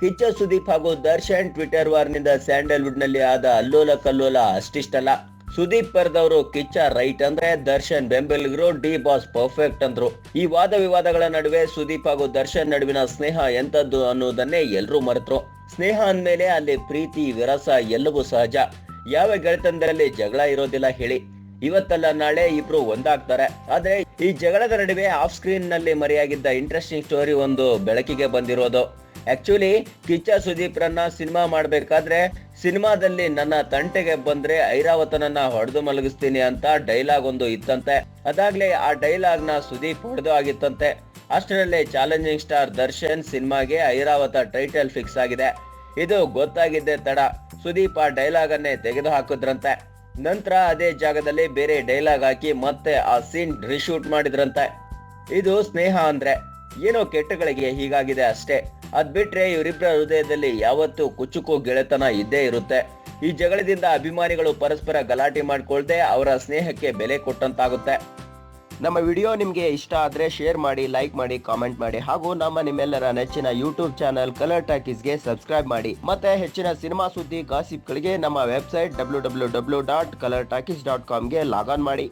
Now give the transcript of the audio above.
ಕಿಚ್ಚ ಸುದೀಪ್ ಹಾಗೂ ದರ್ಶನ್ ಟ್ವಿಟರ್ ವಾರ್ನಿಂದ ಸ್ಯಾಂಡಲ್ವುಡ್ನಲ್ಲಿ ಆದ ಅಲ್ಲೋಲ ಕಲ್ಲೋಲ ಅಷ್ಟಿಷ್ಟಲ್ಲ. ಸುದೀಪ್ ಪರದವರು ಕಿಚ್ಚ ರೈಟ್ ಅಂದ್ರೆ ದರ್ಶನ್ ಬೆಂಬಲಿಗರು, ಡಿ ಬಾಸ್ ಪರ್ಫೆಕ್ಟ್ ಅಂದ್ರು. ಈ ವಾದ ವಿವಾದಗಳ ನಡುವೆ ಸುದೀಪ್ ಹಾಗೂ ದರ್ಶನ್ ನಡುವಿನ ಸ್ನೇಹ ಎಂತದ್ದು ಅನ್ನೋದನ್ನೇ ಎಲ್ಲರೂ ಮರೆತರು. ಸ್ನೇಹ ಅಂದ್ಮೇಲೆ ಅಲ್ಲಿ ಪ್ರೀತಿ, ವಿರಸ ಎಲ್ಲವೂ ಸಹಜ. ಯಾವ ಗೆಳೆತನದಲ್ಲಿ ಜಗಳ ಇರೋದಿಲ್ಲ ಹೇಳಿ. ಇವತ್ತಲ್ಲ ನಾಳೆ ಇಬ್ರು ಒಂದಾಗ್ತಾರೆ. ಆದ್ರೆ ಈ ಜಗಳದ ನಡುವೆ ಆಫ್ ಸ್ಕ್ರೀನ್ನಲ್ಲಿ ಮರೆಯಾಗಿದ್ದ ಇಂಟ್ರೆಸ್ಟಿಂಗ್ ಸ್ಟೋರಿ ಒಂದು ಬೆಳಕಿಗೆ ಬಂದಿರೋದು. ಆಕ್ಚುಲಿ ಕಿಚ್ಚ ಸುದೀಪ್ರನ್ನ ಸಿನಿಮಾ ಮಾಡ್ಬೇಕಾದ್ರೆ ಸಿನಿಮಾದಲ್ಲಿ ನನ್ನ ತಂಟೆಗೆ ಬಂದ್ರೆ ಐರಾವತನನ್ನ ಹೊಡೆದು ಮಲಗಿಸ್ತೀನಿ ಅಂತ ಡೈಲಾಗ್ ಒಂದು ಇತ್ತಂತೆ. ಅದಾಗ್ಲೇ ಆ ಡೈಲಾಗ್ನ ಸುದೀಪ್ ಹೊಡೆದು ಆಗಿತ್ತಂತೆ. ಅಷ್ಟರಲ್ಲೇ ಚಾಲೆಂಜಿಂಗ್ ಸ್ಟಾರ್ ದರ್ಶನ್ ಸಿನಿಮಾಗೆ ಐರಾವತ ಟೈಟಲ್ ಫಿಕ್ಸ್ ಆಗಿದೆ. ಇದು ಗೊತ್ತಾಗಿದ್ದೆ ತಡ. ಸುದೀಪ್ ಆ ಡೈಲಾಗ್ ಅನ್ನೇ ತೆಗೆದು ಹಾಕಿದ್ರಂತೆ. ನಂತರ ಅದೇ ಜಾಗದಲ್ಲಿ ಬೇರೆ ಡೈಲಾಗ್ ಹಾಕಿ ಮತ್ತೆ ಆ ಸೀನ್ ರಿಶೂಟ್ ಮಾಡಿದ್ರಂತೆ. ಇದು ಸ್ನೇಹ ಅಂದ್ರೆ. ಏನೋ ಕೆಟ್ಟಗಳಿಗೆ ಹೀಗಾಗಿದೆ ಅಷ್ಟೇ. ಅದ್ ಬಿಟ್ರೆ ಇವರಿಬ್ಬರ ಹೃದಯದಲ್ಲಿ ಯಾವತ್ತೂ ಕುಚುಕು ಗೆಳೆತನ ಇದ್ದೇ ಇರುತ್ತೆ. ಈ ಜಗಳದಿಂದ ಅಭಿಮಾನಿಗಳು ಪರಸ್ಪರ ಗಲಾಟೆ ಮಾಡಿಕೊಳ್ಳದೆ ಅವರ ಸ್ನೇಹಕ್ಕೆ ಬೆಲೆ ಕೊಟ್ಟಂತಾಗುತ್ತೆ. ನಮ್ಮ ವಿಡಿಯೋ ನಿಮಗೆ ಇಷ್ಟ ಆದರೆ ಶೇರ್ ಮಾಡಿ, ಲೈಕ್ ಮಾಡಿ, ಕಾಮೆಂಟ್ ಮಾಡಿ ಹಾಗೂ ನಮ್ಮ ನಿಮ್ಮೆಲ್ಲರ ನೆಚ್ಚಿನ ಯೂಟ್ಯೂಬ್ ಚಾನಲ್ ಕಲರ್ ಟಾಕೀಸ್ಗೆ ಸಬ್ಸ್ಕ್ರೈಬ್ ಮಾಡಿ. ಮತ್ತೆ ಹೆಚ್ಚಿನ ಸಿನಿಮಾ ಸುದ್ದಿ ಗಾಸಿಪ್ಗಳಿಗೆ ನಮ್ಮ website W W W dot colour talkies dot ಕಾಮ್ಗೆ log on ಮಾಡಿ.